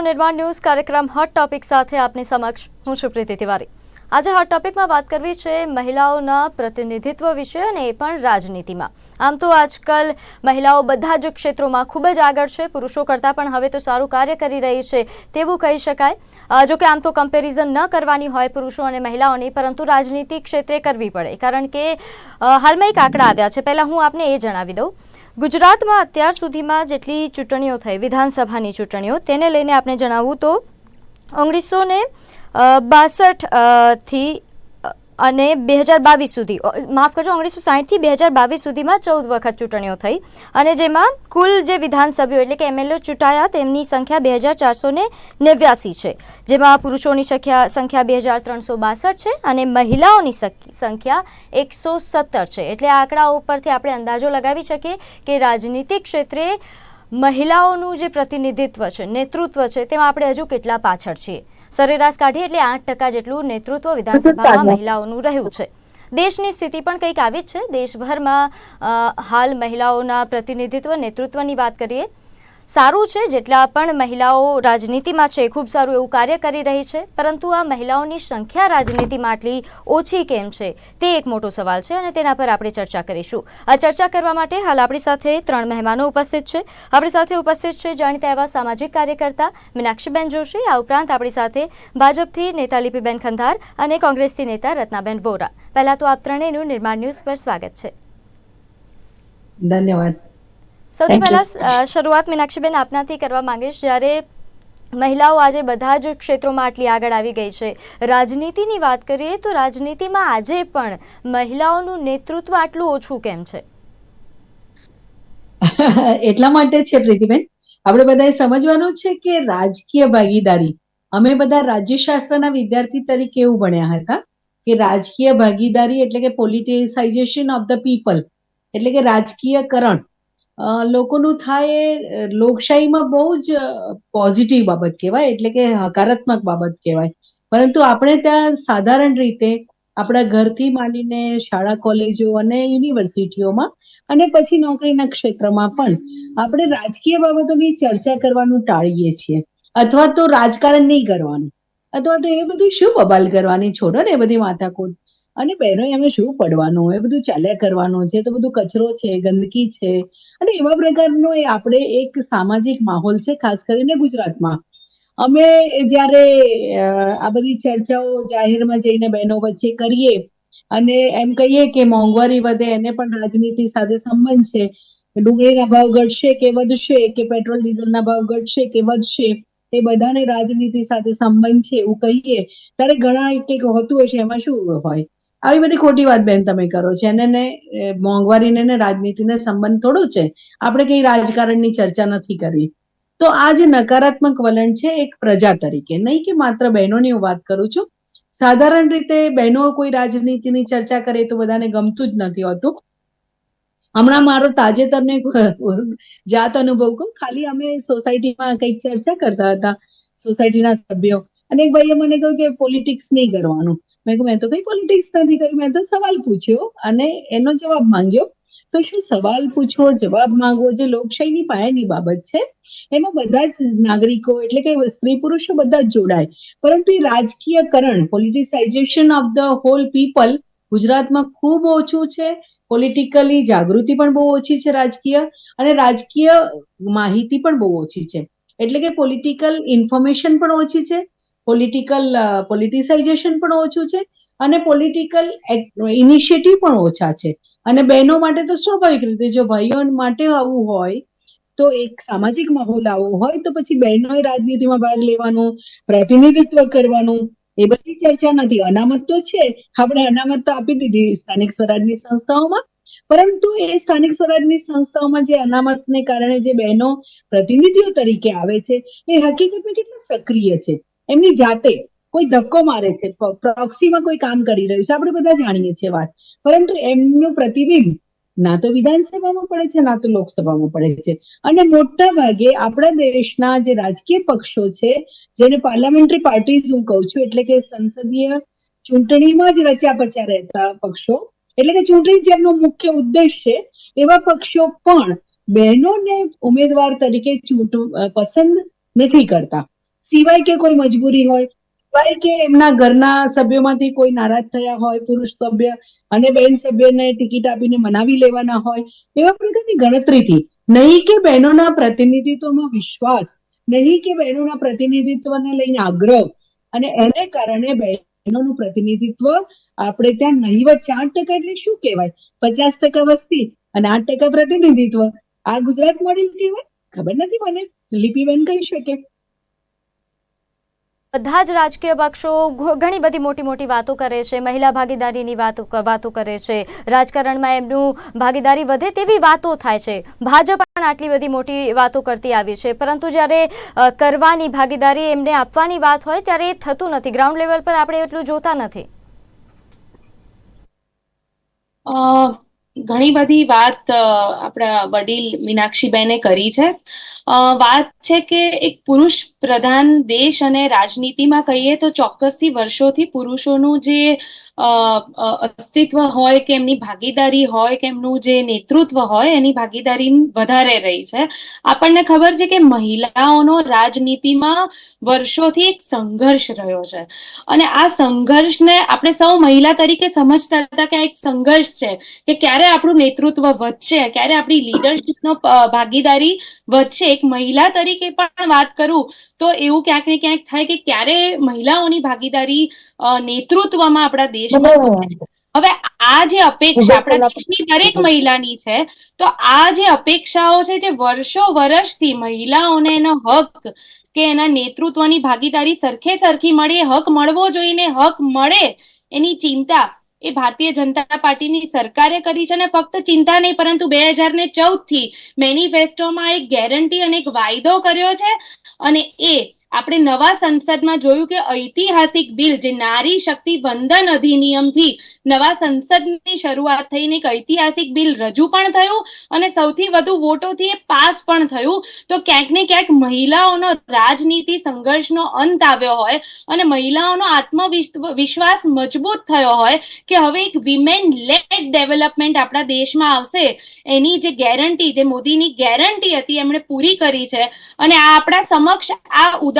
દિવસનો નિર્માણ ન્યૂઝ કાર્યક્રમ હોટ ટોપિક સાથે આપની સમક્ષ હું છું પ્રીતિ તિવારી. આજે હોટ ટોપિકમાં વાત કરવી છે મહિલાઓના પ્રતિનિધિત્વ વિશે અને એ પણ રાજનીતિમાં. આમ તો આજકાલ મહિલાઓ બધા જ ક્ષેત્રોમાં ખૂબ જ આગળ છે, પુરુષો કરતાં પણ હવે તો સારું કાર્ય કરી રહી છે તેવું કહી શકાય. જો કે આમ તો કમ્પેરિઝન ન કરવાની હોય પુરુષો અને મહિલાઓની, પરંતુ રાજનીતિ ક્ષેત્રે કરવી પડે. કારણ કે હાલમાં એક આંકડા આવ્યા છે. પહેલાં હું આપને એ જણાવી દઉં. ગુજરાતમાં અત્યાર સુધીમાં જેટલી ચૂંટણીઓ થઈ વિધાનસભાની ચૂંટણીઓ તેને લઈને આપણે જણાવવું તો ઓગણીસો ને બાસઠથી અ, અને બે હજાર બાવીસ સુધી માફ કરજો, ઓગણીસો સાહીઠથી બે હજાર બાવીસ સુધીમાં ચૌદ વખત ચૂંટણીઓ થઈ. અને જેમાં કુલ જે વિધાનસભ્યો એટલે કે એમએલએ ચૂંટાયા, તેમની સંખ્યા બે હજાર ચારસો ને નેવ્યાસી છે. જેમાં પુરુષોની સંખ્યા સંખ્યા બે હજાર ત્રણસો બાસઠ છે અને મહિલાઓની સંખ્યા એકસો સત્તર છે. એટલે આ આંકડાઓ ઉપરથી આપણે અંદાજો લગાવી શકીએ કે રાજનીતિક ક્ષેત્રે મહિલાઓનું જે પ્રતિનિધિત્વ છે, નેતૃત્વ છે, તેમાં આપણે હજુ કેટલા પાછળ છીએ. સરેરાશ કાઢીએ એટલે આઠ ટકા જેટલું નેતૃત્વ વિધાનસભામાં મહિલાઓનું રહ્યું છે. દેશની સ્થિતિ પણ કંઈક આવી જ છે. દેશભરમાં હાલ મહિલાઓના પ્રતિનિધિત્વ નેતૃત્વની વાત કરીએ સારું છે, જેટલા પણ મહિલાઓ રાજનીતિમાં છે, ખૂબ સારું એવું કાર્ય કરી રહી છે, પરંતુ આ મહિલાઓની સંખ્યા રાજનીતિમાં આટલી ઓછી કેમ છે, તે એક મોટો સવાલ છે અને તેના પર આપણે ચર્ચા કરીશું. આ ચર્ચા કરવા માટે હાલ આપણી સાથે ત્રણ મહેમાનો ઉપસ્થિત છે. આપણી સાથે ઉપસ્થિત છે જાણીતા એવા સામાજિક કાર્યકર્તા મીનાક્ષીબેન જોશી, આ ઉપરાંત આપણી સાથે ભાજપથી નેતા લિપીબેન ખંધાર અને કોંગ્રેસથી નેતા રત્નાબેન વોરા. પહેલાં તો આપ ત્રણેયનું નિર્માણ ન્યૂઝ પર સ્વાગત છે. ધન્યવાદ. સૌથી પહેલા શરૂઆત મીનાક્ષીબેન આપનાથી કરવા માંગીશ જ્યારે મહિલાઓ આજે બધા જ ક્ષેત્રોમાં આટલી આગળ આવી ગઈ છે. રાજનીતિની વાત કરીએ તો રાજનીતિમાં આજે પણ મહિલાઓનું નેતૃત્વ આટલું ઓછું કેમ છે? એટલા માટે જ છે પ્રીતિબેન. આપણે બધાએ સમજવાનું છે કે રાજકીય ભાગીદારી અમે બધા રાજ્યશાસ્ત્રના વિદ્યાર્થી તરીકે એવું ભણ્યા હતા કે રાજકીય ભાગીદારી એટલે કે પોલિટિસાઇઝેશન ઓફ ધ પીપલ એટલે કે રાજકીયકરણ. લોકોનું થાય એ લોકશાહીમાં બહુ જ પોઝિટિવ બાબત કહેવાય, એટલે કે હકારાત્મક બાબત કહેવાય. પરંતુ આપણે ત્યાં સાધારણ રીતે આપણા ઘરથી માંડીને શાળા, કોલેજો અને યુનિવર્સિટીઓમાં અને પછી નોકરીના ક્ષેત્રમાં પણ આપણે રાજકીય બાબતોની ચર્ચા કરવાનું ટાળીએ છીએ. અથવા તો રાજકારણ નહીં કરવાનું. અથવા તો એ બધું શું બબાલ કરવાની? છોડો ને એ બધી માથાકૂટ. અને બહેનો અમે શું પડવાનું એ બધું ચાલ્યા કરવાનું છે, તો બધું કચરો છે, ગંદકી છે. અને એવા પ્રકારનો એ આપણે એક સામાજિક માહોલ છે, ખાસ કરીને ગુજરાતમાં. અમે જ્યારે આ બધી ચર્ચાઓ જાહેરમાં જઈને બહેનો વચ્ચે કરીએ અને એમ કહીએ કે મોંઘવારી વધે, એને પણ રાજનીતિ સાથે સંબંધ છે. ડુંગળીના ભાવ ઘટશે કે વધશે, કે પેટ્રોલ, ડીઝલના ભાવ ઘટશે કે વધશે, એ બધાને રાજનીતિ સાથે સંબંધ છે એવું કહીએ. ત્યારે ઘણા એક કંઈક હોતું હશે, એમાં શું હોય? આવી બધી ખોટી વાત બેન તમે કરો છો. એને ને મોંઘવારીને ને રાજનીતિને સંબંધ થોડો છે. આપણે કઈ રાજકારણની ચર્ચા નથી કરી. તો આ જે નકારાત્મક વલણ છે એક પ્રજા તરીકે, નહીં કે માત્ર બહેનોની હું વાત કરું છું. સાધારણ રીતે બહેનો કોઈ રાજનીતિની ચર્ચા કરે તો બધાને ગમતું જ નથી હોતું. હમણાં મારો તાજેતરને જાત અનુભવ કહું. ખાલી અમે સોસાયટીમાં કંઈક ચર્ચા કરતા હતા. સોસાયટીના સભ્યો. અને એક ભાઈએ મને કહ્યું કે પોલિટિક્સ નહીં કરવાનું. મેં કહ્યું, મેં તો કઈ પોલિટિક્સ નથી કર્યું. મેં તો સવાલ પૂછ્યો અને એનો જવાબ માંગ્યો. તો શું સવાલ પૂછવો, જવાબ માંગવો જે લોકશાહીની પાયાની બાબત છે, એમાં બધા જ નાગરિકો એટલે કે સ્ત્રી પુરુષો બધા જ જોડાય. પરંતુ એ રાજકીયકરણ politicization of the whole people ગુજરાતમાં ખૂબ ઓછું છે. પોલિટિકલી જાગૃતિ પણ બહુ ઓછી છે રાજકીય અને રાજકીય માહિતી પણ બહુ ઓછી છે. એટલે કે પોલિટિકલ ઇન્ફોર્મેશન પણ ઓછી છે. પોલિટિકલ પોલિટિસાઇઝેશન પણ ઓછું છે અને પોલિટિકલ ઇનિશિયેટિવ પણ ઓછા છે. અને બહેનો માટે તો સ્વાભાવિક રીતે જો ભાઈઓ માટે આવું હોય, તો એક સામાજિક માહોલ આવો હોય, તો પછી બહેનોએ રાજનીતિમાં ભાગ લેવાનું, પ્રતિનિધિત્વ કરવાનું, એ બધી ચર્ચા નથી. અનામત તો છે. આપણે અનામત તો આપી દીધી સ્થાનિક સ્વરાજની સંસ્થાઓમાં. પરંતુ એ સ્થાનિક સ્વરાજની સંસ્થાઓમાં જે અનામતને કારણે જે બહેનો પ્રતિનિધિઓ તરીકે આવે છે, એ હકીકતમાં કેટલા સક્રિય છે. એમની જાતે કોઈ ધક્કો મારે છે પ્રોક્સીમાં કોઈ કામ કરી રહ્યું છે, આપણે બધા જાણીએ છીએ વાત. પરંતુ એમનું પ્રતિબિંબ ના તો વિધાનસભામાં પડે છે, ના તો લોકસભામાં પડે છે. અને મોટા ભાગે આપણા દેશના જે રાજકીય પક્ષો છે, જેને પાર્લામેન્ટરી પાર્ટીઝ હું કહું છું, એટલે કે સંસદીય ચૂંટણીમાં જ રચ્યા પચ્યા રહેતા પક્ષો, એટલે કે ચૂંટણી જેમનો મુખ્ય ઉદ્દેશ છે, એવા પક્ષો પણ બહેનોને ઉમેદવાર તરીકે ચૂંટ પસંદ નથી કરતા. સિવાય કે કોઈ મજબૂરી હોય, સિવાય કે એમના ઘરના સભ્યોમાંથી કોઈ નારાજ થયા હોય, પુરુષ સભ્ય અને બહેન સભ્યને ટિકિટ આપીને મનાવી લેવાના હોય, એવા પ્રકારની ગણતરીથી, નહીં કે બહેનોના પ્રતિનિધિત્વમાં વિશ્વાસ, નહીં કે બહેનોના પ્રતિનિધિત્વને લઈને આગ્રહ, અને એને કારણે બહેનોનું પ્રતિનિધિત્વ આપણે ત્યાં નહીવત ચાર ટકા એટલે શું કહેવાય? પચાસ ટકા વસ્તી અને આઠ ટકા પ્રતિનિધિત્વ. આ ગુજરાત મોડેલ કહેવાય? ખબર નથી મને? લિપિબેન કહી શકે. બધા જ રાજકીય પક્ષો ઘણી બધી મોટી મોટી વાતો કરે છે, મહિલા ભાગીદારીની વાતો વાતો કરે છે, રાજકારણમાં એમનું ભાગીદારી વધે તેવી વાતો થાય છે. ભાજપ પણ આટલી બધી મોટી વાતો કરતી આવી છે, પરંતુ જ્યારે કરવાની ભાગીદારી એમને આપવાની વાત હોય ત્યારે એ થતું નથી. ગ્રાઉન્ડ લેવલ પર આપણે એટલું જોતા નથી. ઘણી બધી વાત આપણા વડીલ મીનાક્ષીબેને કરી છે. વાત છે કે એક પુરુષ પ્રધાન દેશ અને રાજનીતિમાં કહીએ તો ચોક્કસથી વર્ષોથી પુરુષોનું જે અસ્તિત્વ હોય કે એમની ભાગીદારી હોય કે એમનું જે નેતૃત્વ હોય એની ભાગીદારી વધારે રહી છે. આપણને ખબર છે કે મહિલાઓનો રાજનીતિમાં વર્ષોથી એક સંઘર્ષ રહ્યો છે. અને આ સંઘર્ષને આપણે સૌ મહિલા તરીકે સમજતા હતા કે આ એક સંઘર્ષ છે, કે ક્યારે આપણું નેતૃત્વ વધશે, ક્યારે આપણી લીડરશિપનો ભાગીદારી વધશે. એક મહિલા તરીકે પણ વાત કરું તો એવું ક્યાંક ને ક્યાંક થાય કે ક્યારે મહિલાઓની ભાગીદારી નેતૃત્વમાં આપણા દેશમાં હવે આ જે અપેક્ષા આપણા દેશની દરેક મહિલાની છે તો આ જે અપેક્ષાઓ છે જે વર્ષો વર્ષથી મહિલાઓને એનો હક કે એના નેતૃત્વની ભાગીદારી સરખે સરખી મળે હક મળવો જોઈને હક મળે એની ચિંતા એ ભારતીય જનતા પાર્ટીની સરકારે કરી છે અને ફક્ત ચિંતા નહીં પરંતુ બે હજાર ને ચૌદથી મેનિફેસ્ટોમાં એક ગેરંટી અને એક વાયદો કર્યો છે અને એ આપણે નવા સંસદમાં જોયું કે ઐતિહાસિક બિલ જે નારી શક્તિ વંદન અધિનિયમથી નવા સંસદની શરૂઆત થઈને એક ઐતિહાસિક બિલ રજૂ પણ થયું અને સૌથી વધુ વોટોથી એ પાસ પણ થયું. તો ક્યાંક ને ક્યાંક મહિલાઓનો રાજનીતિ સંઘર્ષનો અંત આવ્યો હોય અને મહિલાઓનો આત્મવિશ્વાસ મજબૂત થયો હોય કે હવે એક વિમેન લેડ ડેવલપમેન્ટ આપણા દેશમાં આવશે. એની જે ગેરંટી જે મોદીની ગેરંટી હતી, એમણે પૂરી કરી છે. અને આ આપણા સમક્ષ આ ઉદાહરણ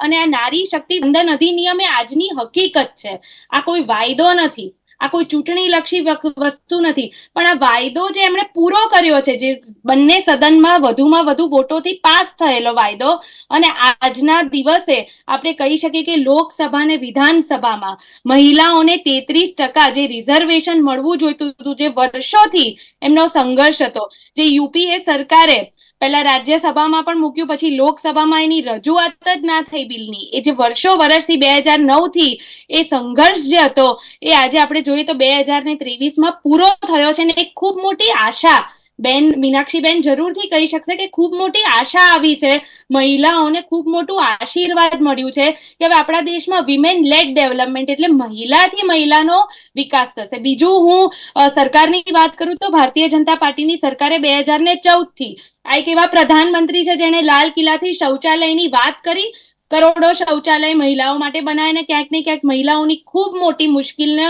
અને આ નારી શક્તિ બંધન અધિનિયમ એ આજની હકીકત છે. આ કોઈ વાયદો નથી. આ કોઈ ચૂંટણી લક્ષી વસ્તુ નથી. પણ આ વાયદો જે એમણે પૂરો કર્યો છે, જે બંને સદનમાં વધુમાં વધુ વોટોથી પાસ થયેલો વાયદો અને આજના દિવસે આપણે કહી શકીએ કે લોકસભા અને વિધાનસભામાં મહિલાઓને તેત્રીસ ટકા જે રિઝર્વેશન મળવું જોઈતું હતું, જે વર્ષોથી એમનો સંઘર્ષ હતો, જે યુપીએ સરકારે પહેલા રાજ્યસભામાં પણ મૂક્યું, પછી લોકસભામાં એની રજૂઆત જ ના થઈ બિલની. એ જે વર્ષો વર્ષથી બે હજાર નવથી એ સંઘર્ષ જે હતો, એ આજે આપણે જોઈએ તો બે હજાર ને ત્રેવીસમાં પૂરો થયો છે ને એક ખૂબ મોટી આશા બેન મીનાક્ષીબેન જરૂરથી કહી શકશે કે ખૂબ મોટી આશા આવી છે. મહિલાઓને ખૂબ મોટું આશીર્વાદ મળ્યું છે કે હવે આપણા દેશમાં વિમેન લેડ ડેવલપમેન્ટ એટલે મહિલાથી મહિલાનો વિકાસ થશે. બીજું હું સરકારની વાત કરું તો ભારતીય જનતા પાર્ટીની સરકારે બે હજાર ને ચૌદથી આ એક એવા પ્રધાનમંત્રી છે જેણે લાલ કિલ્લાથી શૌચાલયની વાત કરી. કરોડો શૌચાલય મહિલાઓ માટે બનાવીને ક્યાંક ને ક્યાંક મહિલાઓની ખૂબ મોટી મુશ્કેલને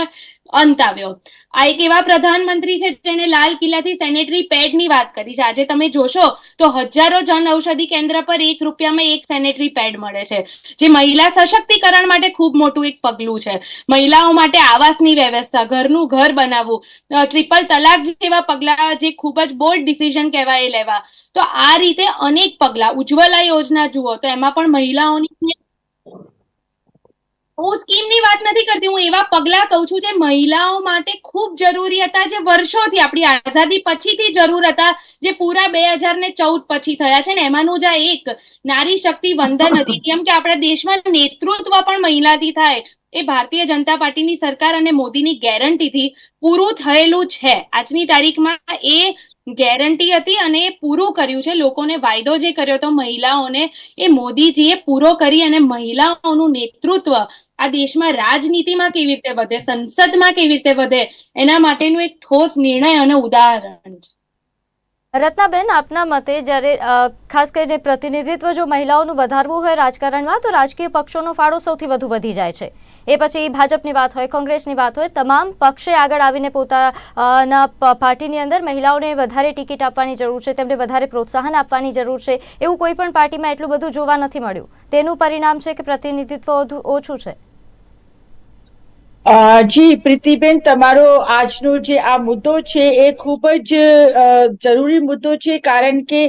અંત આવ્યો. આ એક એવા પ્રધાનમંત્રી છે જેણે લાલ કિલ્લાથી સેનેટરી પેડની વાત કરી છે. આજે તમે જોશો તો હજારો જન ઔષધિ કેન્દ્ર પર એક રૂપિયામાં એક સેનેટરી પેડ મળે છે. જે મહિલા સશક્તિકરણ માટે ખૂબ મોટું એક પગલું છે. મહિલાઓ માટે આવાસની વ્યવસ્થા, ઘરનું ઘર બનાવવું ટ્રિપલ તલાક જેવા પગલા જે ખૂબ જ બોલ્ડ ડિસિઝન કહેવાય લેવા. તો આ રીતે અનેક પગલા, ઉજ્જવલા યોજના જુઓ તો એમાં પણ મહિલાઓની હું સ્કીમની વાત નથી કરતી, હું એવા પગલા કહું છું જે મહિલાઓ માટે ખૂબ જરૂરી હતા, જે વર્ષોથી આપણી આઝાદી પછીથી જરૂર હતા, જે પૂરા બે હજાર ને ચૌદ પછી થયા છે ને, એમાંનું જ આ એક નારી શક્તિ વંદન હતી. કેમ કે આપણા દેશમાં નેતૃત્વ પણ મહિલાથી થાય. એ ભારતીય જનતા પાર્ટીની સરકાર અને મોદીની ગેરંટીથી પૂરું થયેલું છે. આજની તારીખમાં એ ગેરંટી હતી અને એ પૂરું કર્યું છે. લોકોને વાયદો જે કર્યો હતો મહિલાઓને, એ મોદીજીએ પૂરો કરી અને મહિલાઓનું નેતૃત્વ આ દેશમાં રાજનીતિમાં કેવી રીતે વધે, સંસદમાં કેવી રીતે વધે, એના માટેનું એક ઠોસ નિર્ણય અને ઉદાહરણ છે. રત્નાબેન, આપના મતે જ્યારે ખાસ કરીને પ્રતિનિધિત્વ જો મહિલાઓનું વધારવું હોય રાજકારણમાં, તો રાજકીય પક્ષોનો ફાળો સૌથી વધુ વધી જાય છે. એ પછી ભાજપની વાત હોય, કોંગ્રેસની વાત હોય, તમામ પક્ષે આગળ આવીને પોતાના પાર્ટીની અંદર મહિલાઓને વધારે ટિકિટ આપવાની જરૂર છે, તેમને વધારે પ્રોત્સાહન આપવાની જરૂર છે, એવું કોઈ પણ પાર્ટીમાં એટલું બધું જોવા નથી મળ્યું. તેનું પરિણામ છે કે પ્રતિનિધિત્વ ઓછું છે. જી, પ્રીતિબેન, તમારો આજનો જે આ મુદ્દો છે એ ખૂબ જ જરૂરી મુદ્દો છે કારણ કે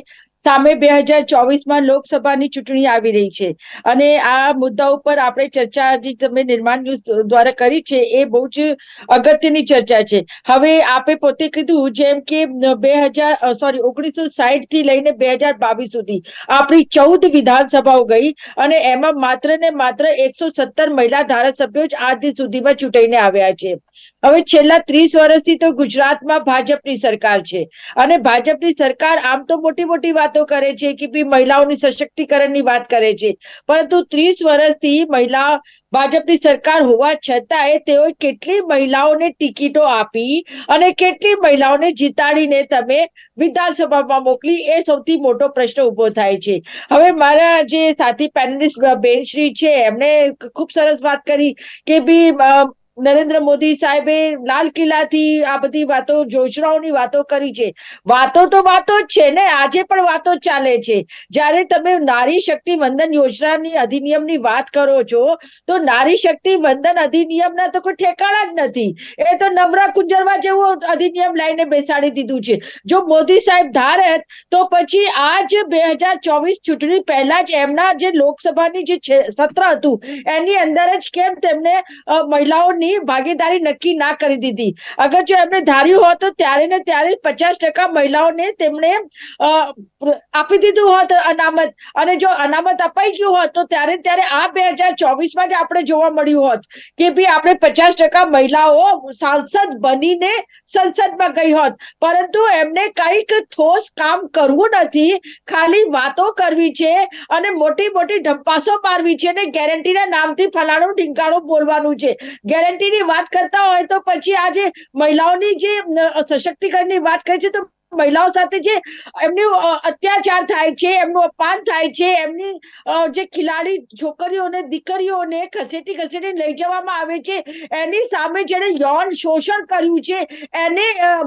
સામે બે હજાર ચોવીસમાં લોકસભાની ચૂંટણી આવી રહી છે. અને આ મુદ્દા ઉપર આપણે ચર્ચા જે તમે નિર્માણ ન્યૂઝ દ્વારા કરી છે, એ બહુ જ અગત્યની ચર્ચા છે. હવે આપે પોતે કીધું જેમ કે બે હજાર સોરી ઓગણીસો સાહીઠથી લઈને બે હજાર બાવીસ સુધી આપણી ચૌદ વિધાનસભાઓ ગઈ અને એમાં માત્ર ને માત્ર એકસો સત્તર મહિલા ધારાસભ્યો જ આજ સુધીમાં ચૂંટાઈને આવ્યા છે. હવે છેલ્લા ત્રીસ વર્ષથી તો ગુજરાતમાં ભાજપની સરકાર છે. અને ભાજપની સરકાર આમ તો મોટી મોટી વાતો કરે છે કે ભી મહિલાઓની સશક્તિકરણની વાત કરે છે. પરંતુ ત્રીસ વર્ષથી મહિલા ભાજપની સરકાર હોવા છતાંય તેઓએ કેટલી મહિલાઓને ટિકિટો આપી અને કેટલી મહિલાઓને જીતાડીને તમે વિધાનસભામાં મોકલી એ સૌથી મોટો પ્રશ્ન ઊભો થાય છે. હવે મારા જે સાથી પેનલિસ્ટ બેનશ્રી છે એમણે ખૂબ સરસ વાત કરી કે ભી નરેન્દ્ર મોદી સાહેબે લાલ કિલ્લાથી આ બધી વાતો યોજનાઓની વાતો કરી છે. વાતો તો વાતો જ છે ને આજે પણ વાતો ચાલે છે. જ્યારે તમે નારી શક્તિ વંદન યોજનાની અધિનિયમની વાત કરો છો તો નારી શક્તિ વંદન અધિનિયમના તો કોઈ ઠેકાણા જ નથી. એ તો નવરા કુંજરવા જેવું અધિનિયમ લઈને બેસાડી દીધું છે. જો મોદી સાહેબ ધારે તો પછી આજ બે હજાર ચોવીસ ચૂંટણી પહેલા જ એમના જે લોકસભાની જે સત્ર હતું એની અંદર જ કેમ તેમને અ, મહિલાઓની ભાગીદારી નક્કી ના કરી દીધી. અગર જો એમને ધાર્યું હોત તો ત્યારે ને ત્યારે પચાસ ટકા મહિલાઓને તેમણે આપી દીધું હોત અનામત. અને જો અનામત અપાઈ ગયું હોત તો ત્યારે ત્યારે આ બે હજાર ચોવીસમાં જ આપણે જોવા મળ્યું હોત કે ભાઈ આપણે પચાસ ટકા મહિલાઓ સાંસદ બનીને સંસદમાં ગઈ હોત. પરંતુ એમને કંઈક ઠોસ કામ કરવું નથી. ખાલી વાતો કરવી છે અને મોટી મોટી ઢંપાસો મારવી છે અને ગેરંટીના નામથી ફલાણું ઢીંકાણું બોલવાનું છે. ગેરંટીની વાત કરતા હોય તો પછી આજે મહિલાઓની જે સશક્તિકરણની વાત કરી છે તો મહિલાઓ સાથે જે એમની અત્યાચાર થાય છે, એમનું અપમાન થાય છે, એમની જે ખિલાડી છોકરીઓને, દીકરીઓને ખસેટી ખસેટી લઈ જવામાં આવે છે, એની સામે જેણે યૌન શોષણ કર્યું છે, એને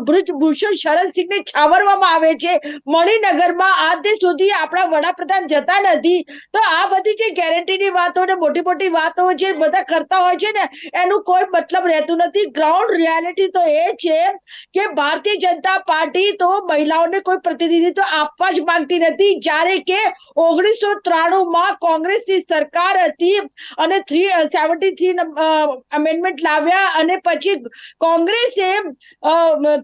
બ્રિજભૂષણ શરણસિંહને છાવરવામાં આવે છે. મણિનગરમાં આજ દી સુધી આપણા વડાપ્રધાન જતા નથી. તો આ બધી જે ગેરંટીની વાતો ને મોટી મોટી વાતો જે બધા કરતા હોય છે ને, એનું કોઈ મતલબ રહેતું નથી. ગ્રાઉન્ડ રિયાલિટી તો એ છે કે ભારતીય જનતા પાર્ટી તો મહિલાઓને કોઈ પ્રતિનિધિત્વ આપવા જ માંગતી નથી. જ્યારે કે ઓગણીસો ત્રાણું માં કોંગ્રેસની સરકાર હતી અને થ્રી સેવન્ટી થ્રી અમેન્ડમેન્ટ લાવ્યા અને પછી કોંગ્રેસે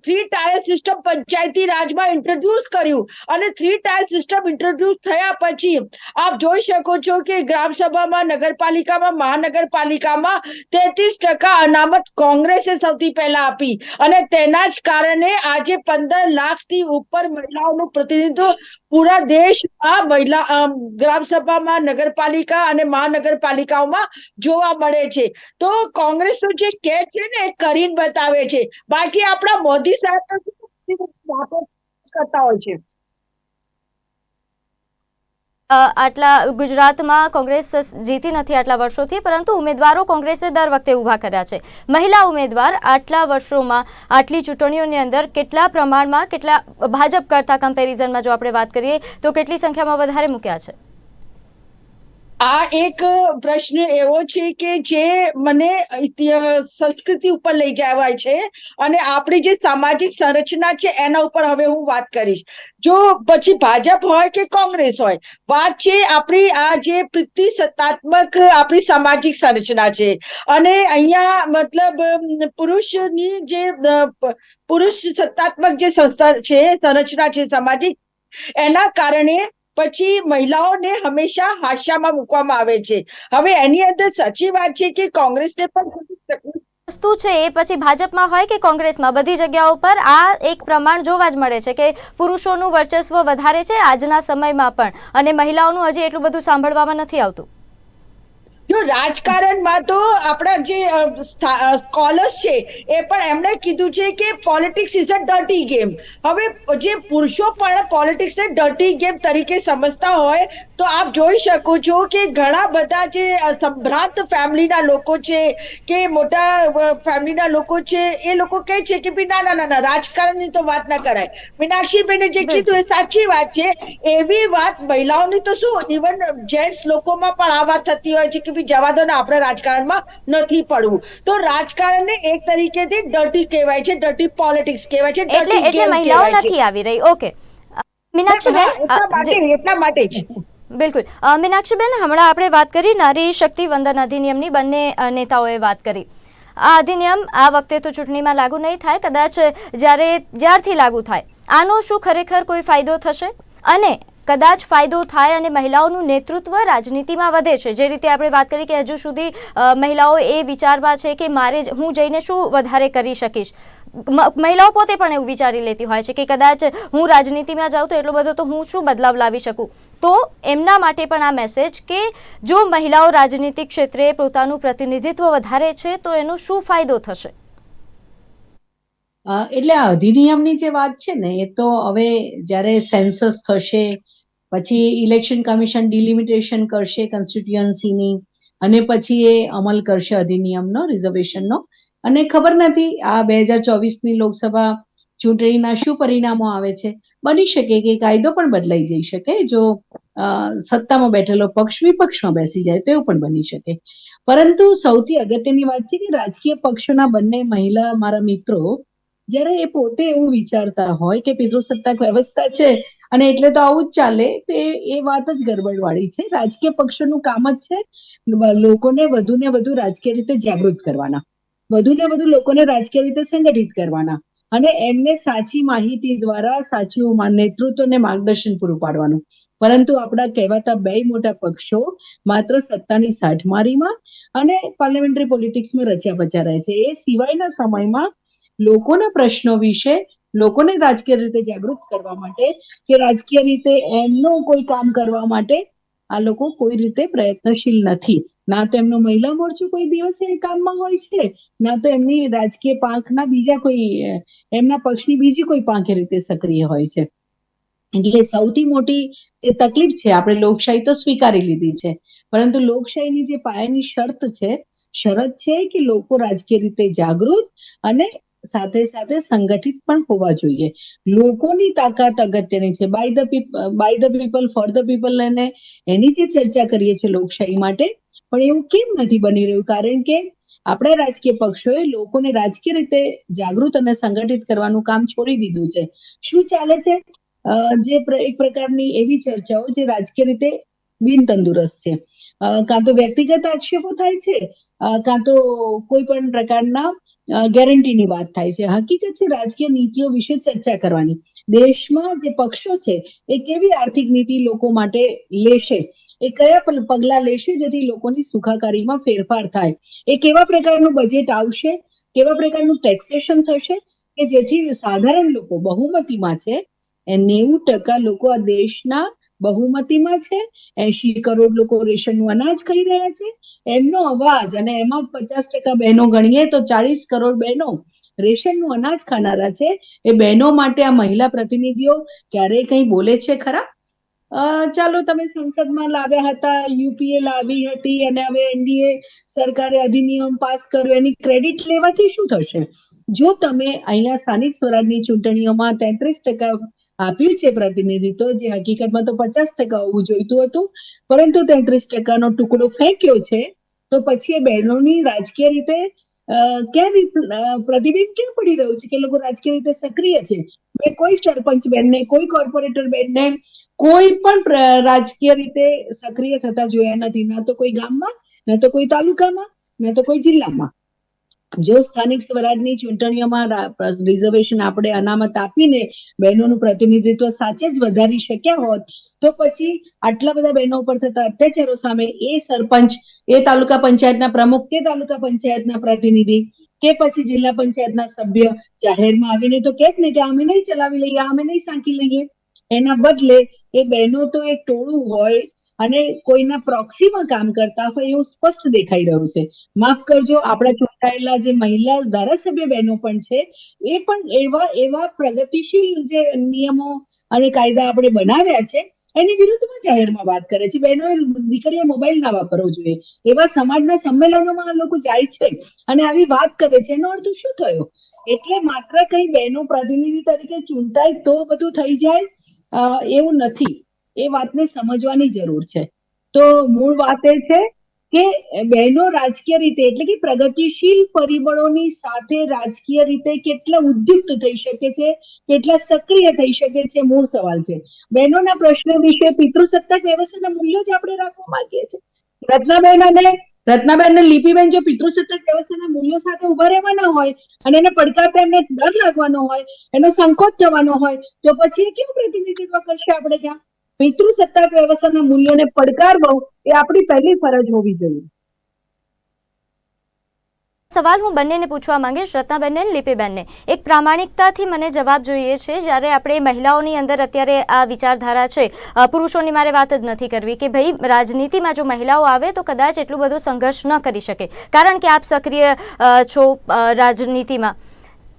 થ્રી ટાયર સિસ્ટમ પંચાયતી રાજમાં ઇન્ટ્રોડ્યુસ કર્યું. અને થ્રી ટાયર સિસ્ટમ ઇન્ટ્રોડ્યુસ થયા પછી આપ જોઈ શકો છો કે ગ્રામસભામાં નગરપાલિકામાં, મહાનગરપાલિકામાં તેત્રીસ ટકા અનામત કોંગ્રેસે સૌથી પહેલા આપી. અને તેના જ કારણે આજે પંદર લાખથી ઉપર મહિલાઓનું પ્રતિનિધિત્વ પૂરા દેશમાં મહિલા ગ્રામ ગ્રામસભામાં, નગરપાલિકા અને મહાનગરપાલિકાઓમાં જોવા મળે છે. તો કોંગ્રેસ તો જે કે છે ને એ કરીને બતાવે છે. બાકી આપણા મોદી સાહેબ કરતા હોય છે? આટલા ગુજરાતમાં કોંગ્રેસ જીતી નથી આટલા વર્ષોથી, પરંતુ ઉમેદવારો કોંગ્રેસે દર વખતે ઊભા કર્યા છે. મહિલા ઉમેદવાર આટલા વર્ષોમાં, આટલી ચૂંટણીઓની અંદર કેટલા પ્રમાણમાં, કેટલા ભાજપ કરતા કમ્પેરિઝનમાં જો આપણે વાત કરીએ, તો કેટલી સંખ્યામાં વધારે મૂક્યા છે? આ એક પ્રશ્ન એવો છે કે જે મને સંસ્કૃતિ ઉપર લઈ જવાય છે અને આપણી જે સામાજિક સંરચના છે એના ઉપર હવે હું વાત કરીશ. જો પછી ભાજપ હોય કે કોંગ્રેસ હોય, વાત છે આપણી આ જે પ્રતિસત્તાત્મક આપણી સામાજિક સંરચના છે. અને અહીંયા મતલબ પુરુષની જે પુરુષ સત્તાત્મક જે સંસ્થા છે, સંરચના છે સામાજિક, એના કારણે પછી મહિલાઓને હંમેશા હાશામાં મૂકવામાં આવે છે. હવે એની અંદર સાચી વાત છે કે કોંગ્રેસને પણ વસ્તુ છે એ પછી ભાજપમાં હોય કે કોંગ્રેસમાં? બધી જગ્યાઓ પર આ એક પ્રમાણ જોવા જ મળે છે કે પુરુષોનું વર્ચસ્વ વધારે છે આજના સમયમાં પણ અને મહિલાઓનું હજી એટલું બધું સાંભળવામાં નથી આવતું. જો રાજકારણમાં તો આપણા જે સ્કોલર્સ છે, એ પણ એમણે કીધું છે કે politics is a dirty game હવે જે પુરુષો પણ પોલિટિક્સને ડર્ટી ગેમ તરીકે સમજતા હોય, તો આપ જોઈ શકો છો કે ઘણા બધા જે સંભ્રાંત ફેમિલીના લોકો છે, કે મોટા ફેમિલીના લોકો છે, એ લોકો કહે છે કે ભાઈ ના ના ના ના, રાજકારણની તો વાત ના કરાય. મીનાક્ષીબેને જે કીધું એ સાચી વાત છે. એવી વાત મહિલાઓની તો શું ઇવન જેન્ટ્સ લોકોમાં પણ આ વાત થતી હોય છે કે ભઈ જવા દો ને આપણે રાજકારણમાં નથી પડવું. તો રાજકારણને એક તરીકેથી ડર્ટી કહેવાય છે ડર્ટી પોલિટિક્સ કહેવાય છે એટલે એટલે મહિલાઓ નથી આવી રહી. ઓકે મીનાક્ષીબેન. એટલા માટે જ. બિલકુલ. મીનાક્ષીબેન હમણાં આપણે વાત કરી નારી શક્તિ વંદન અધિનિયમની બંને નેતાઓએ વાત કરી. આ અધિનિયમ આ વખતે તો ચૂંટણીમાં લાગુ નહીં થાય કદાચ જ્યારે જ્યારથી લાગુ થાય. આનો શું ખરેખર કોઈ ફાયદો થશે? અને કદાચ ફાયદો થાય અને મહિલાઓનું નેતૃત્વ રાજનીતિમાં વધે છે. જે રીતે આપણે વાત કરી કે હજુ સુધી મહિલાઓ એ વિચારમાં છે કે મારે હું જઈને શું વધારે કરી શકીશ? મહિલાઓ પોતે પણ એવું વિચારી લેતી હોય છે કે કદાચ હું રાજનીતિમાં જાઉં તો એટલો બધો તો હું શું બદલાવ લાવી શકું? તો એમના માટે પણ આ મેસેજ કે જો મહિલાઓ રાજનીતિક ક્ષેત્રે પોતાનું પ્રતિનિધિત્વ વધારે છે તો એનો શું ફાયદો થશે? એટલે આ અધિનિયમની જે વાત છે ને, એ તો હવે જ્યારે સેન્સસ થશે, પછી ઇલેક્શન કમિશન ડિલિમિટેશન કરશે કોન્સ્ટિટ્યુઅન્સીની અને પછી એ અમલ કરશે અધિનિયમનો રિઝર્વેશનનો અને ખબર નથી, આ બે હજાર ચોવીસની લોકસભા ચૂંટણીના શું પરિણામો આવે છે? બની શકે કે કાયદો પણ બદલાઈ જઈ શકે, જો સત્તામાં બેઠેલો પક્ષ વિપક્ષમાં બેસી જાય, તો એવું પણ બની શકે. પરંતુ સૌથી અગત્યની વાત છે કે રાજકીય પક્ષોના બંને મહિલા, મારા મિત્રો જ્યારે એ પોતે એવું વિચારતા હોય કે પિતૃસત્તાક વ્યવસ્થા છે અને એટલે તો આવું જ ચાલે, તે એ વાત જ ગરબડ વાળી છે. રાજકીય પક્ષોનું કામ જ છે લોકોને વધુ ને વધુ રાજકીય રીતે જાગૃત કરવાના. વધુ ને વધુ લોકોને રાજકીય રીતે સંગઠિત કરવાના અને એમને સાચી માહિતી દ્વારા સાચું નેતૃત્વને માર્ગદર્શન પૂરું પાડવાનું. પરંતુ આપણા કહેવાતા બે મોટા પક્ષો માત્ર સત્તાની સાઠમારીમાં અને પાર્લામેન્ટરી પોલિટિક્સમાં રચ્યા પચ્યા રહે છે. એ સિવાયના સમયમાં લોકોના પ્રશ્નો વિશે લોકોને રાજકીય રીતે જાગૃત કરવા માટે કે રાજકીય રીતે એમનું કોઈ કામ કરવા માટે આ લોકો કોઈ રીતે પ્રયત્નશીલ નથી. ના તો એમનો મહિલા મોરચો કોઈ દિવસે એ કામમાં હોય છે, ના તો એમની રાજકીય પાંખના બીજા કોઈ, એમના પક્ષની બીજી કોઈ પાંખે રીતે સક્રિય હોય છે. એટલે સૌથી મોટી જે તકલીફ છે, આપણે લોકશાહી તો સ્વીકારી લીધી છે, પરંતુ લોકશાહીની જે પાયાની શરત છે શરત છે કે લોકો રાજકીય રીતે જાગૃત અને સાથે સાથે સંગઠિત પણ હોવા જોઈએ. લોકોની તાકાત અગત્યની છે. By the by the people for the people અને એની જે ચર્ચા કરીએ છીએ લોકશાહી માટે, પણ એવું કેમ નથી બની રહ્યું? કારણ કે આપણા રાજકીય પક્ષોએ લોકોને રાજકીય રીતે જાગૃત અને સંગઠિત કરવાનું કામ છોડી દીધું છે. શું ચાલે છે? જે એક પ્રકારની એવી ચર્ચાઓ જે રાજકીય રીતે બિન તંદુરસ્ત છે. કાં તો વ્યક્તિગત આક્ષેપો થાય છે કાં તો કોઈ પણ પ્રકારના ગેરંટીની વાત થાય છે. હકીકત છે, રાજકીય નીતિઓ વિશે ચર્ચા કરવાની. દેશમાં જે પક્ષો છે, એ કેવી આર્થિક નીતિ લોકો માટે લેશે? એ કયા પગલા લેશે જેથી લોકોની સુખાકારીમાં ફેરફાર થાય? એ કેવા પ્રકારનું બજેટ આવશે? કેવા પ્રકારનું ટેક્સેશન થશે? કે જેથી સાધારણ લોકો બહુમતીમાં છે નેવું ટકા લોકો આ દેશના બહુમતીમાં છે એસી કરોડ લોકો રેશનનું અનાજ ખાઈ રહ્યા છે. એમનો અવાજ અને એમાં પચાસ ટકા બહેનો ગણીએ તો ચાલીસ કરોડ બહેનો રેશનનું અનાજ ખાનારા છે. એ બહેનો માટે આ મહિલા પ્રતિનિધિઓ ક્યારેય કંઈ બોલે છે ખરા? ચાલો તમે સંસદમાં લાવ્યા હતા, યુપીએ લાવી હતી અને હવે એનડીએ સરકારે અધિનિયમ પાસ કર્યો, એની ક્રેડિટ લેવાથી શું થશે? જો તમે અહીંયા સ્થાનિક સ્વરાજની ચૂંટણીઓમાં તેત્રીસ ટકા આપ્યું છે પ્રતિનિધિત્વ, જે હકીકતમાં તો પચાસ ટકા હોવું જોઈતું હતું, પરંતુ તેત્રીસ ટકાનો ટુકડો ફેંક્યો છે, તો પછી એ બહેનોની રાજકીય રીતે ક્યાં પ્રતિબિંબ ક્યાં પડી રહ્યું છે? કે લોકો રાજકીય રીતે સક્રિય છે? મેં કોઈ સરપંચ બેનને, કોઈ કોર્પોરેટર બેનને, કોઈ પણ રાજકીય રીતે સક્રિય થતા જોયા નથી ના તો કોઈ ગામમાં, ના તો કોઈ તાલુકામાં, ના તો કોઈ જિલ્લામાં. જો સ્થાનિક સ્વરાજની ચૂંટણીઓમાં રિઝર્વેશન આપણે અનામત આપીને બહેનોનું પ્રતિનિધિત્વ સાચે જ વધારી શક્યા હોત, તો પછી આટલા બધા બહેનો ઉપર થતા અત્યાચારો સામે એ સરપંચ, એ તાલુકા પંચાયતના પ્રમુખ કે તાલુકા પંચાયતના પ્રતિનિધિ કે પછી જિલ્લા પંચાયતના સભ્ય જાહેરમાં આવીને તો જ ને કે અમે નહીં ચલાવી લઈએ અમે નહીં સાંકી લઈએ. એના બદલે એ બહેનો તો એક ટોળું હોય અને કોઈના પ્રોક્સીમાં કામ કરતા હોય એવું સ્પષ્ટ દેખાઈ રહ્યું છે. માફ કરજો, આપણા ચૂંટાયેલા જે મહિલા ધારાસભ્ય બહેનો પણ છે, એ પણ એવા એવા પ્રગતિશીલ જે નિયમો અને કાયદા આપણે બનાવ્યા છે, એની વિરુદ્ધમાં જાહેરમાં વાત કરે છે. બહેનોએ દીકરીએ મોબાઈલ ના વાપરવો જોઈએ. એવા સમાજના સંમેલનોમાં આ લોકો જાય છે અને આવી વાત કરે છે. એનો અર્થ શું થયો? એટલે માત્ર કઈ બહેનો પ્રતિનિધિ તરીકે ચૂંટાય તો બધું થઈ જાય? એવું નથી. એ વાતને સમજવાની જરૂર છે. તો મૂળ વાત એ છે કે બહેનો રાજકીય રીતે એટલે કે પ્રગતિશીલ પરિબળોની સાથે રાજકીય રીતે કેટલા ઉદ્યુક્ત થઈ શકે છે, કેટલા સક્રિય થઈ શકે છે મૂળ સવાલ છે. બહેનોના પ્રશ્નો વિશે પિતૃસત્તાક વ્યવસ્થાના મૂલ્યો જ આપણે રાખવા માંગીએ છીએ. રત્નાબેન અને રત્નાબેન અને લિપિબેન જો પિતૃસત્તાક વ્યવસ્થાના મૂલ્યો સાથે ઊભા રહેવાના હોય અને એને પડકારતા એમને ડર લાગવાનો હોય, એનો સંકોચ થવાનો હોય, તો પછી એ કેવું પ્રતિનિધિત્વ કરશે આપણે ત્યાં? પિતૃસત્તાક વ્યવસ્થાના મૂલ્યોને પડકારવો એ આપણી પહેલી ફરજ હોવી જોઈએ. સવાલ હું બંનેને પૂછવા માંગીશ, રત્નાબેનને અને લિપિબેનને. એક પ્રામાણિકતાથી મને જવાબ જોઈએ છે, જ્યારે આપણે મહિલાઓની અંદર અત્યારે આ વિચારધારા છે. પુરુષોની મારે વાત જ નથી કરવી કે ભાઈ, રાજનીતિમાં જો મહિલાઓ આવે તો કદાચ એટલું બધું સંઘર્ષ ન કરી શકે. કારણ કે આપ સક્રિય છો રાજનીતિમાં.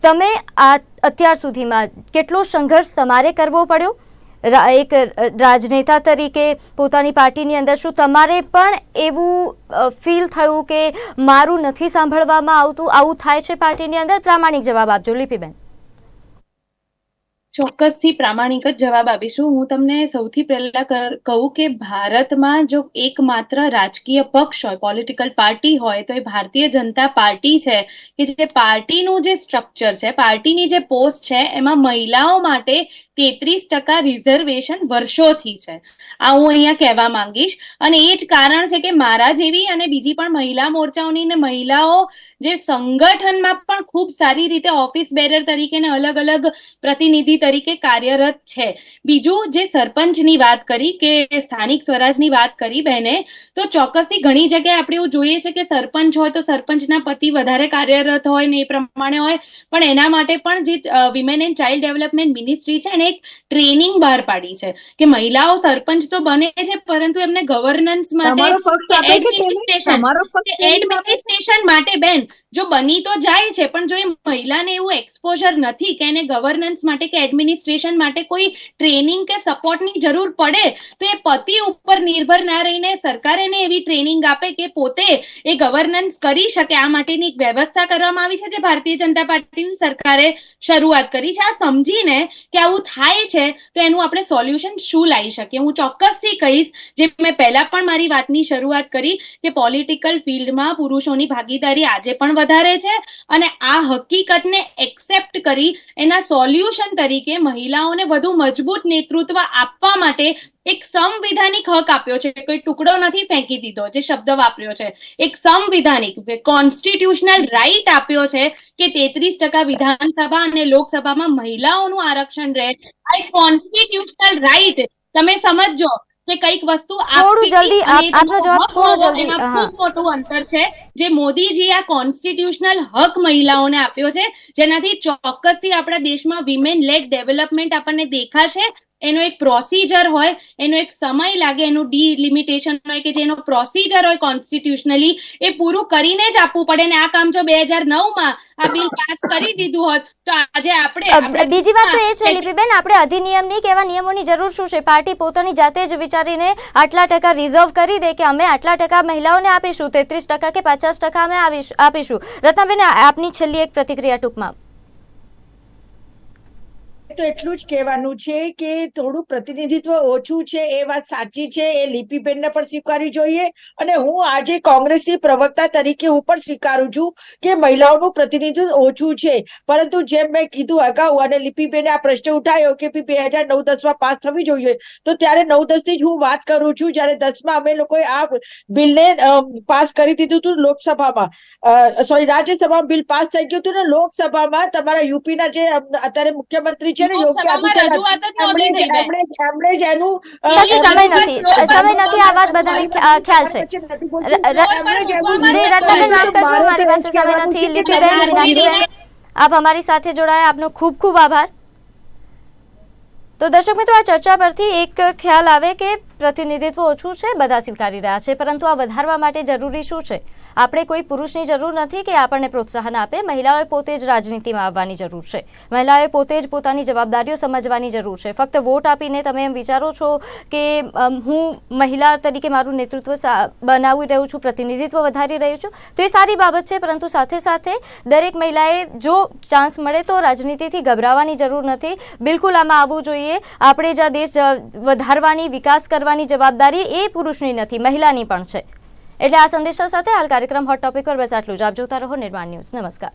તમે આ અત્યાર સુધીમાં કેટલો સંઘર્ષ તમારે કરવો પડ્યો? એક રાજનેતા તરીકે પોતાની પાર્ટીની અંદર શું તમારે પણ એવું ફીલ થયું કે મારું નથી સાંભળવામાં આવતું? આવું થાય છે પાર્ટીની અંદર? પ્રામાણિક જવાબ આપજો, લિપિબેન. ચોક્કસથી પ્રામાણિક જ જવાબ આપીશું. હું તમને સૌથી પહેલા કહું કે ભારતમાં જો એકમાત્ર રાજકીય પક્ષ હોય પોલિટિકલ પાર્ટી હોય, તો એ ભારતીય જનતા પાર્ટી છે કે જે પાર્ટીનું જે સ્ટ્રક્ચર છે, પાર્ટીની જે પોસ્ટ છે, એમાં મહિલાઓ માટે તેત્રીસ ટકા રિઝર્વેશન વર્ષોથી છે. આ હું અહીંયા કહેવા માંગીશ. અને એ જ કારણ છે કે મારા જેવી અને બીજી પણ મહિલા મોરચાઓની ને મહિલાઓ જે સંગઠનમાં પણ ખૂબ સારી રીતે ઓફિસ બેરર તરીકે ને અલગ અલગ પ્રતિનિધિ તરીકે કાર્યરત છે બીજું જે સરપંચની વાત કરી કે સ્થાનિક સ્વરાજની વાત કરી બહેને તો ચોક્કસથી ઘણી જગ્યાએ આપણે એવું જોઈએ છે કે સરપંચ હોય તો સરપંચના પતિ વધારે કાર્યરત હોય ને એ પ્રમાણે હોય પણ એના માટે પણ જે women and child development ministry છે એને એક ટ્રેનિંગ બહાર પાડી છે કે મહિલાઓ સરપંચ તો બને છે પરંતુ એમને ગવર્નન્સ માટે? એડમિનિસ્ટ્રેશન માટે બેન જો બની તો જાય છે પણ જો એ મહિલાને એવું એક્સપોઝર નથી કે એને ગવર્નન્સ માટે કે એડમિનિસ્ટ્રેશન માટે કોઈ ટ્રેનિંગ કે સપોર્ટની જરૂર પડે, તો એ પતિ ઉપર નિર્ભર ના રહીને સરકાર એને એવી ટ્રેનિંગ આપે કે પોતે એ ગવર્નન્સ કરી શકે. આ માટેની એક વ્યવસ્થા કરવામાં આવી છે જે ભારતીય જનતા પાર્ટીની સરકારે શરૂઆત કરી છે. આ સમજીને કે આવું થાય છે, તો એનું આપણે સોલ્યુશન શું લાવી શકીએ? હું ચોક્કસથી કહીશ, જે મેં પહેલા પણ મારી વાતની શરૂઆત કરી કે પોલિટિકલ ફિલ્ડમાં પુરુષોની ભાગીદારી આજે પણ વધારે છે અને આ હકીકતને એક્સેપ્ટ કરી એના સોલ્યુશન તરીકે મહિલાઓને વધુ મજબૂત નેતૃત્વ આપવા માટે એક સંવિધાનિક હક આપ્યો છે. કોઈ ટુકડો નથી ફેંકી દીધો જે શબ્દ વાપર્યો છે. એક સંવિધાનિક કોન્સ્ટિટ્યુશનલ રાઈટ આપ્યો છે કે તેત્રીસ ટકા વિધાનસભા અને લોકસભામાં મહિલાઓનું આરક્ષણ રહે. આ એક કોન્સ્ટિટ્યુશનલ રાઈટ તમે સમજો કે કંઈક વસ્તુ આપવી જલ્દી આપનો જવાબ થોડો જલ્દી, ખૂબ મોટું અંતર છે જે મોદીજી આ કોન્સ્ટિટ્યુશનલ હક મહિલાઓને આપ્યો છે જેનાથી ચોક્કસથી આપણા દેશમાં વિમેન લેડ ડેવલપમેન્ટ આપણને દેખાશે. એનો એક પ્રોસીજર હોય એનો એક સમય લાગે એનું ડીલિમિટેશન હોય કે જેનો પ્રોસીજર હોય કોન્સ્ટિટ્યુશનલી એ પૂરું કરીને જ આપવું પડે ને આ કામ જો બે હજાર નવમાં આ બિલ પાસ કરી દીધું હોત તો આજે આપણે બીજી વાત તો એ છે લિપિબેન આપણે અધિનિયમની કે એવા નિયમોની જરૂર શું છે? પાર્ટી પોતાની જાતે જ વિચારીને આટલા ટકા રિઝર્વ કરી દે કે અમે આટલા ટકા મહિલાઓને આપીશું તેત્રીસ ટકા કે પચાસ ટકા અમે આપીશું. રત્નાબેન આપની છેલ્લી એક પ્રતિક્રિયા ટૂંકમાં. તો એટલું જ કહેવાનું છે કે થોડું પ્રતિનિધિત્વ ઓછું છે, એ વાત સાચી છે, એ લિપિબેનને પણ સ્વીકારવી જોઈએ. અને હું આજે કોંગ્રેસની પ્રવક્તા તરીકે હું પણ સ્વીકારું છું કે મહિલાઓનું પ્રતિનિધિત્વ ઓછું છે. પરંતુ જેમ મેં કીધું અગાઉ અને લિપિબેને આ પ્રશ્ન ઉઠાવ્યો કે બે હજાર નવ દસમાં પાસ થવી જોઈએ, તો ત્યારે નવ દસથી જ હું વાત કરું છું. જ્યારે દસમાં અમે લોકોએ આ બિલને પાસ કરી દીધું હતું લોકસભામાં. સોરી રાજ્યસભામાં બિલ પાસ થઈ ગયું હતું ને લોકસભામાં તમારા યુપીના જે અત્યારે મુખ્યમંત્રી છે ને યોગી લોકસભામાં આદિત્યનાથ રજૂઆત જ નહોતી એમણે જ- થઈ બેન. એમણે જ- એમણે જ એનું સમય નથી. સમય નથી આ વાત બધાને ખ્યાલ છે. પછી નથી બોલતી. ર- ર- એમણે જ એનું- જી રત્નાબેન માફ કરશો મારી પાસે સમય નથી લિપિબેન મીનાક્ષીબેન આપ અમારી સાથે જોડાયા આપનો ખૂબ ખૂબ આભાર. તો દર્શક મિત્રો આ ચર્ચા પરથી એક ખ્યાલ આવે કે પ્રતિનિધિત્વ ઓછું છે બધા સ્વીકારી રહ્યા છે પરંતુ આ વધારવા માટે જરૂરી શું છે? આપણે કોઈ પુરુષની જરૂર નથી કે આપણને પ્રોત્સાહન આપે. મહિલાઓએ પોતે જ રાજનીતિમાં આવવાની જરૂર છે. મહિલાઓએ પોતે જ પોતાની જવાબદારીઓ સમજવાની જરૂર છે. ફક્ત વોટ આપીને તમે એમ વિચારો છો કે હું મહિલા તરીકે મારું નેતૃત્વ બનાવી રહ્યું છું, પ્રતિનિધિત્વ વધારી રહ્યું છું, તો એ સારી બાબત છે. પરંતુ સાથે સાથે દરેક મહિલાએ જો ચાન્સ મળે તો રાજનીતિથી ગભરાવાની જરૂર નથી. બિલકુલ આમાં આવવું જોઈએ. આપણે જ આ દેશ વધારવાની, વિકાસ કરવાની જવાબદારી એ પુરુષની નથી, મહિલાની પણ છે. એટલે આ સંદેશા સાથે હાલ કાર્યક્રમ હોટ ટોપિક પર બસ આટલું જ. આપ જોતા રહો નિર્માણ ન્યૂઝ. નમસ્કાર.